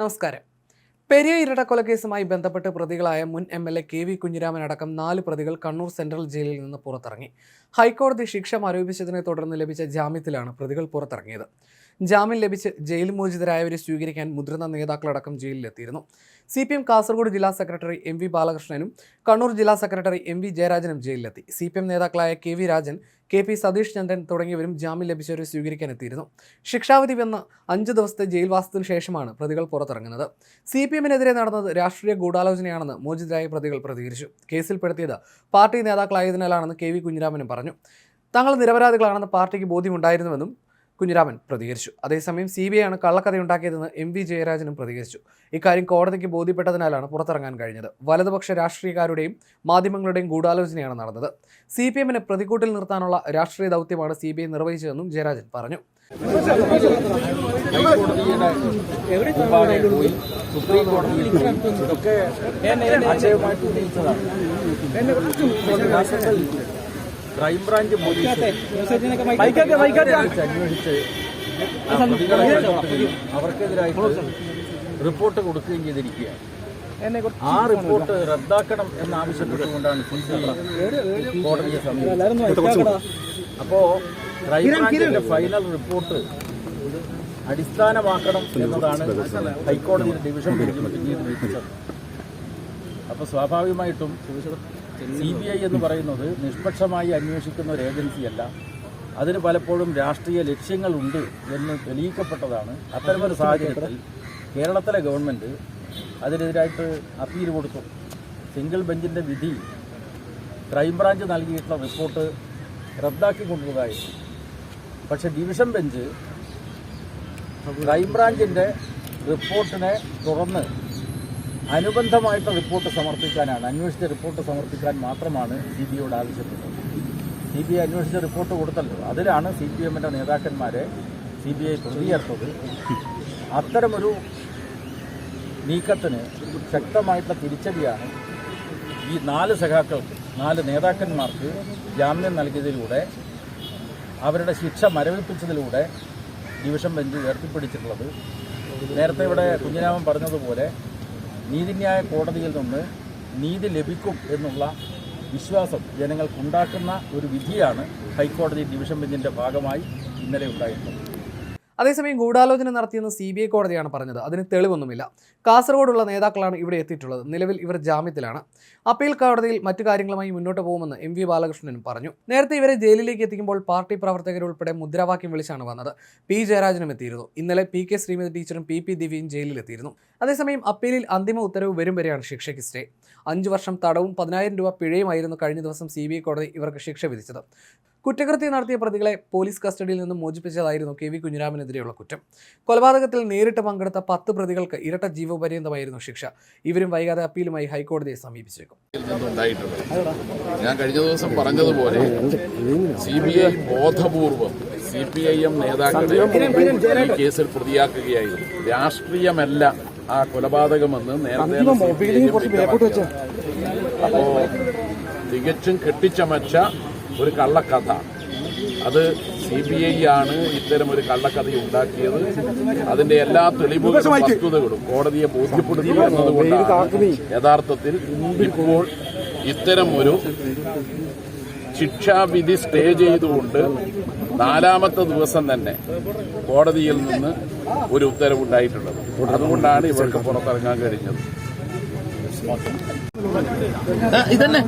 നമസ്കാരം. പെരിയ ഇരട്ടക്കൊലക്കേസുമായി ബന്ധപ്പെട്ട് പ്രതികളായ മുൻ M L A K V Kunhiraman അടക്കം നാല് പ്രതികൾ കണ്ണൂർ സെൻട്രൽ ജയിലിൽ നിന്ന് പുറത്തിറങ്ങി. ഹൈക്കോടതി ശിക്ഷ മരവിപ്പിച്ചതിനെ തുടർന്ന് ലഭിച്ച ജാമ്യത്തിലാണ് പ്രതികൾ പുറത്തിറങ്ങിയത്. ജാമ്യം ലഭിച്ച് ജയിൽ മോചിതരായവരെ സ്വീകരിക്കാൻ മുതിർന്ന നേതാക്കളടക്കം ജയിലിലെത്തിയിരുന്നു. സി പി എം കാസർഗോഡ് ജില്ലാ സെക്രട്ടറി എം വി ബാലകൃഷ്ണനും കണ്ണൂർ ജില്ലാ സെക്രട്ടറി എം വി ജയരാജനും ജയിലിലെത്തി. സി പി എം നേതാക്കളായ K V Rajan K P Satish Chandran തുടങ്ങിയവരും ജാമ്യം ലഭിച്ചവരെ സ്വീകരിക്കാൻ എത്തിയിരുന്നു. ശിക്ഷാവിധി വന്ന അഞ്ച് ദിവസത്തെ ജയിൽവാസത്തിനു ശേഷമാണ് പ്രതികൾ പുറത്തിറങ്ങുന്നത്. സി പി എമ്മിനെതിരെ നടന്നത് രാഷ്ട്രീയ ഗൂഢാലോചനയാണെന്ന് മോചിതരായ പ്രതികൾ പ്രതികരിച്ചു. കേസിൽപ്പെടുത്തിയത് പാർട്ടി നേതാക്കളായതിനാലാണെന്ന് കെ വി കുഞ്ഞിരാമനും പറഞ്ഞു. തങ്ങൾ നിരപരാധികളാണെന്ന് പാർട്ടിക്ക് ബോധ്യമുണ്ടായിരുന്നുവെന്നും കുഞ്ഞിരാമൻ പ്രതികരിച്ചു. അതേസമയം സി ബി ഐ ആണ് കള്ളക്കഥയുണ്ടാക്കിയതെന്ന് എം വി ജയരാജനും പ്രതികരിച്ചു. ഇക്കാര്യം കോടതിക്ക് ബോധ്യപ്പെട്ടതിനാലാണ് പുറത്തിറങ്ങാൻ കഴിഞ്ഞത്. വലതുപക്ഷ രാഷ്ട്രീയക്കാരുടെയും മാധ്യമങ്ങളുടെയും ഗൂഢാലോചനയാണ് നടന്നത്. സി പി എമ്മിനെ പ്രതിക്കൂട്ടിൽ നിർത്താനുള്ള രാഷ്ട്രീയ ദൗത്യമാണ് സി ബി ഐ നിർവഹിച്ചതെന്നും ജയരാജൻ പറഞ്ഞു. സുപ്രീം ക്രൈംബ്രാഞ്ച് പോലീസ് അന്വേഷിച്ച് അവർക്കെതിരായിട്ട് റിപ്പോർട്ട് കൊടുക്കുകയും ചെയ്തിരിക്കുകയാണ്. ആ റിപ്പോർട്ട് റദ്ദാക്കണം എന്നാവശ്യപ്പെട്ടുകൊണ്ടാണ് കോടതിയെ സമീപിച്ചത്. അപ്പോ ക്രൈംബ്രാഞ്ചിന്റെ ഫൈനൽ റിപ്പോർട്ട് അടിസ്ഥാനമാക്കണം എന്നതാണ് ഹൈക്കോടതിയുടെ ഡിവിഷൻ ബെഞ്ച് നിരീക്ഷിച്ചത് അപ്പോൾ സ്വാഭാവികമായിട്ടും സി ബി ഐ എന്ന് പറയുന്നത് നിഷ്പക്ഷമായി അന്വേഷിക്കുന്ന ഒരു ഏജൻസിയല്ല. അതിന് പലപ്പോഴും രാഷ്ട്രീയ ലക്ഷ്യങ്ങളുണ്ട് എന്ന് തെളിയിക്കപ്പെട്ടതാണ്. അത്തരമൊരു സാഹചര്യത്തിൽ കേരളത്തിലെ ഗവൺമെന്റ് അതിനെതിരായിട്ട് അപ്പീൽ കൊടുത്തു. സിംഗിൾ ബെഞ്ചിന്റെ വിധി ക്രൈംബ്രാഞ്ച് നൽകിയിട്ടുള്ള റിപ്പോർട്ട് റദ്ദാക്കി റദ്ദാക്കിക്കൊണ്ടതായിരുന്നു പക്ഷേ ഡിവിഷൻ ബെഞ്ച് ക്രൈംബ്രാഞ്ചിന്റെ റിപ്പോർട്ടിനെ തുടർന്ന് അനുബന്ധമായിട്ട് റിപ്പോർട്ട് സമർപ്പിക്കാനാണ് അന്വേഷിച്ച റിപ്പോർട്ട് സമർപ്പിക്കാൻ മാത്രമാണ് സി ബി ഐയോട് ആവശ്യപ്പെട്ടത്. സി ബി ഐ അന്വേഷിച്ച റിപ്പോർട്ട് കൊടുത്തല്ലോ. അതിലാണ് സി പി എമ്മിന്റെ നേതാക്കന്മാരെ സി ബി ഐ പ്രതിയേർത്തത്. അത്തരമൊരു നീക്കത്തിന് ശക്തമായിട്ടുള്ള തിരിച്ചടിയാണ് ഈ നാല് സഖാക്കൾക്ക് നാല് നേതാക്കന്മാർക്ക് ജാമ്യം നൽകിയതിലൂടെ അവരുടെ ശിക്ഷ മരവിപ്പിച്ചതിലൂടെ ഡിവിഷൻ ബെഞ്ച് ഉയർത്തിപ്പിടിച്ചിട്ടുള്ളത്. നേരത്തെ ഇവിടെ കുഞ്ഞിരാമൻ പറഞ്ഞതുപോലെ നീതിന്യായ കോടതിയിൽ നിന്ന് നീതി ലഭിക്കും എന്നുള്ള വിശ്വാസം ജനങ്ങൾക്കുണ്ടാക്കുന്ന ഒരു വിധിയാണ് ഹൈക്കോടതി ഡിവിഷൻ ബെഞ്ചിന്റെ ഭാഗമായി ഇന്നലെ ഉണ്ടായിട്ടുള്ളത്. അതേസമയം ഗൂഢാലോചന നടത്തിയെന്ന് സി ബി ഐ കോടതിയാണ് പറഞ്ഞത്. അതിന് തെളിവൊന്നുമില്ല. കാസർഗോഡുള്ള നേതാക്കളാണ് ഇവിടെ എത്തിയിട്ടുള്ളത്. നിലവിൽ ഇവർ ജാമ്യത്തിലാണ്. അപ്പീൽ കോടതിയിൽ മറ്റു കാര്യങ്ങളുമായി മുന്നോട്ട് പോകുമെന്ന് എം വി ബാലകൃഷ്ണനും പറഞ്ഞു. നേരത്തെ ഇവരെ ജയിലിലേക്ക് എത്തിക്കുമ്പോൾ പാർട്ടി പ്രവർത്തകരുൾപ്പെടെ മുദ്രാവാക്യം വിളിച്ചാണ് വന്നത്. പി ജയരാജനും എത്തിയിരുന്നു. ഇന്നലെ പി കെ ശ്രീമതി ടീച്ചറും പി പി ദിവ്യയും ജയിലിലെത്തിയിരുന്നു. അതേസമയം അപ്പീലിൽ അന്തിമ ഉത്തരവ് വരും വരെയാണ് ശിക്ഷയ്ക്ക് സ്റ്റേ. അഞ്ച് വർഷം തടവും പതിനായിരം രൂപ പിഴയുമായിരുന്നു കഴിഞ്ഞ ദിവസം സി കോടതി ഇവർക്ക് ശിക്ഷ വിധിച്ചത്. കുറ്റകൃത്യം നടത്തിയ പ്രതികളെ പോലീസ് കസ്റ്റഡിയിൽ നിന്നും മോചിപ്പിച്ചതായിരുന്നു കെ വി കുഞ്ഞിരാമനെതിരെയുള്ള കുറ്റം. കൊലപാതകത്തിൽ നേരിട്ട് പങ്കെടുത്ത പത്ത് പ്രതികൾക്ക് ഇരട്ട ജീവപര്യന്തമായിരുന്നു ശിക്ഷ. ഇവരും വൈകാതെ അപ്പീലുമായി ഹൈക്കോടതിയെ സമീപിച്ചേക്കും. ഞാൻ കഴിഞ്ഞ ദിവസം പറഞ്ഞതുപോലെ സി ബി ഐ ബോധപൂർവം സി പി ഐ എം നേതാക്കളെ ഈ കേസിൽ പ്രതിയാക്കുകയായിരുന്നു. രാഷ്ട്രീയമല്ല ആ കൊലപാതകമെന്ന് നേരത്തെ. അപ്പോ തികച്ചും കെട്ടിച്ചമച്ച ഒരു കള്ളക്കഥ. അത് സി ബി ഐ ആണ് ഇത്തരം ഒരു കള്ളക്കഥ ഉണ്ടാക്കിയത്. അതിന്റെ എല്ലാ തെളിവുകളും വസ്തുതകളും കോടതിയെ ബോധ്യപ്പെടുത്തി എന്നതുകൊണ്ടാണ്. യഥാർത്ഥത്തിൽ ഇപ്പോൾ ഇത്തരം ഒരു ശിക്ഷാവിധി സ്റ്റേ ചെയ്തുകൊണ്ട് നാലാമത്തെ ദിവസം തന്നെ കോടതിയിൽ നിന്ന് ഒരു ഉത്തരവുണ്ടായിട്ടുള്ളത്. അതുകൊണ്ടാണ് ഇവർക്ക് പുറത്തിറങ്ങാൻ കഴിഞ്ഞത്. ഇതന്നെ.